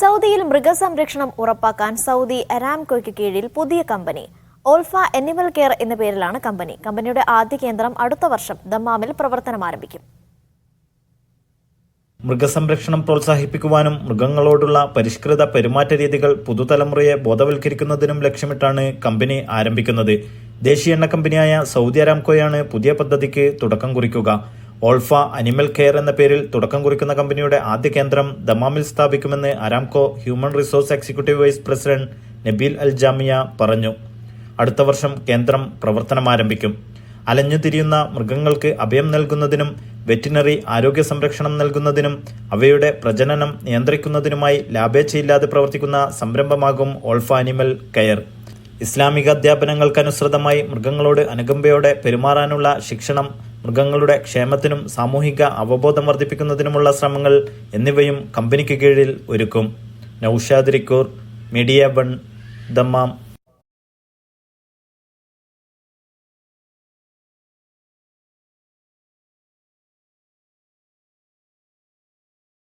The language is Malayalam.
സൗദിയിൽ മൃഗസംരക്ഷണം ഉറപ്പാക്കാൻ സൗദി അരാംകോയ്ക്ക് കീഴിൽ പുതിയ കമ്പനി. ഓൾഫ എനിമൽ കെയർ എന്ന പേരിലാണ് കമ്പനി. കമ്പനിയുടെ ആദ്യ കേന്ദ്രം അടുത്ത വർഷം ദമ്മാമിൽ പ്രവർത്തനം ആരംഭിക്കും. മൃഗസംരക്ഷണം പ്രോത്സാഹിപ്പിക്കുവാനും മൃഗങ്ങളോടുള്ള പരിഷ്കൃത പെരുമാറ്റ രീതികൾ പുതുതലമുറയെ ബോധവൽക്കരിക്കുന്നതിനും ലക്ഷ്യമിട്ടാണ് കമ്പനി ആരംഭിക്കുന്നത്. ദേശീയ എണ്ണ കമ്പനിയായ സൗദി അരാംകോയാണ് പുതിയ പദ്ധതിക്ക് തുടക്കം കുറിക്കുക. ഓൾഫ അനിമൽ കെയർ എന്ന പേരിൽ തുടക്കം കുറിക്കുന്ന കമ്പനിയുടെ ആദ്യ കേന്ദ്രം ദമാമിൽ സ്ഥാപിക്കുമെന്ന് Aramco human resource executive vice president Nabeel Al Jamia പറഞ്ഞു. അടുത്ത വർഷം കേന്ദ്രം പ്രവർത്തനം ആരംഭിക്കും. അലഞ്ഞു തിരിയുന്ന മൃഗങ്ങൾക്ക് അഭയം നൽകുന്നതിനും വെറ്റിനറി ആരോഗ്യ സംരക്ഷണം നൽകുന്നതിനും അവയുടെ പ്രജനനം നിയന്ത്രിക്കുന്നതിനുമായി ലാഭേച്ഛയില്ലാതെ പ്രവർത്തിക്കുന്ന സംരംഭമാകും ഓൾഫ അനിമൽ കെയർ. ഇസ്ലാമിക അധ്യാപനങ്ങൾക്കനുസൃതമായി മൃഗങ്ങളോട് അനുകമ്പയോടെ പെരുമാറാനുള്ള ശിക്ഷണം മൃഗങ്ങളുടെ ക്ഷേമത്തിനും സാമൂഹിക അവബോധം വർദ്ധിപ്പിക്കുന്നതിനുമുള്ള ശ്രമങ്ങൾ എന്നിവയും കമ്പനിക്ക് കീഴിൽ ഒരുക്കും. നൌഷാദ് മീഡിയ ബൺ ദമ്മാം.